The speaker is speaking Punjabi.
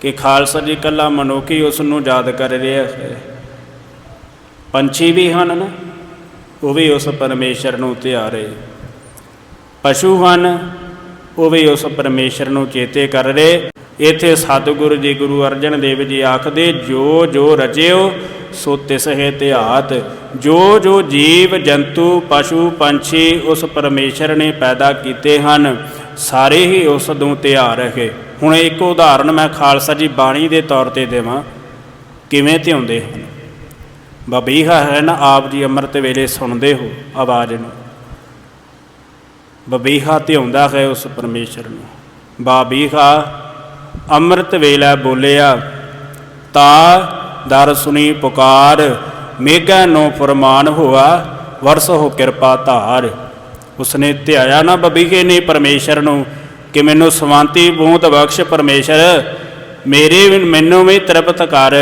ਕਿ ਖਾਲਸਾ ਜੀ ਕੱਲਾ ਮਨੁੱਖ ਉਸ ਨੂੰ ਯਾਦ ਕਰ ਰਿਹਾ ਹੈ। ਪੰਛੀ ਵੀ ਹਨ ਨਾ, ਉਹ ਵੀ ਉਸ ਪਰਮੇਸ਼ਰ ਨੂੰ ਧਿਆਰੇ ਪਸ਼ੂ ਹਨ, ਉਹ ਵੀ ਉਸ ਪਰਮੇਸ਼ਰ ਨੂੰ ਚੇਤੇ ਕਰ ਰਹੇ। ਇੱਥੇ ਸਤਿਗੁਰੂ ਜੀ ਗੁਰੂ ਅਰਜਨ ਦੇਵ ਜੀ ਆਖਦੇ, ਜੋ ਜੋ ਰਚਿਓ, ਸੋ ਤਿਸ ਹੈ ਧਿਆਤ ਜੋ ਜੋ ਜੀਵ, ਜੰਤੂ, ਪਸ਼ੂ, ਪੰਛੀ ਉਸ ਪਰਮੇਸ਼ਰ ਨੇ ਪੈਦਾ ਕੀਤੇ ਹਨ, ਸਾਰੇ ਹੀ ਉਸ ਨੂੰ ਧਿਆ ਰਹੇ ਹੁਣ ਇੱਕ ਉਦਾਹਰਨ ਮੈਂ ਖਾਲਸਾ ਜੀ ਬਾਣੀ ਦੇ ਤੌਰ ਤੇ ਦੇਵਾਂ। ਕਿਵੇਂ ਧਿਆਉਂਦੇ ਹਨ? ਬਬੀਹਾ ਹੈ ਨਾ ਆਪ ਜੀ ਅੰਮ੍ਰਿਤ ਵੇਲੇ ਸੁਣਦੇ ਹੋ ਆਵਾਜ਼ ਨੂੰ। ਬਬੀਹਾ ਧਿਆਉਂਦਾ ਹੈ ਉਸ ਪਰਮੇਸ਼ਰ ਨੂੰ। ਬਾਬੀਹਾ ਅੰਮ੍ਰਿਤ ਵੇਲਾ ਬੋਲਿਆ, ਤਾ ਦਰ ਸੁਣੀ ਪੁਕਾਰ, ਮੇਘਾ ਨੂੰ ਫਰਮਾਨ ਹੋਆ, ਵਰਸ ਹੋ ਕਿਰਪਾ ਧਾਰ। ਉਸਨੇ ਧਿਆਇਆ ਨਾ ਬਬੀਹੇ ਨੇ ਪਰਮੇਸ਼ਰ ਨੂੰ ਕਿ ਮੈਨੂੰ ਸਵਾਂਤੀ ਬੂੰਦ ਬਖਸ਼ ਪਰਮੇਸ਼ਰ ਮੇਰੇ ਮੈਨੂੰ ਵੀ ਤ੍ਰਿਪਤ ਕਰ।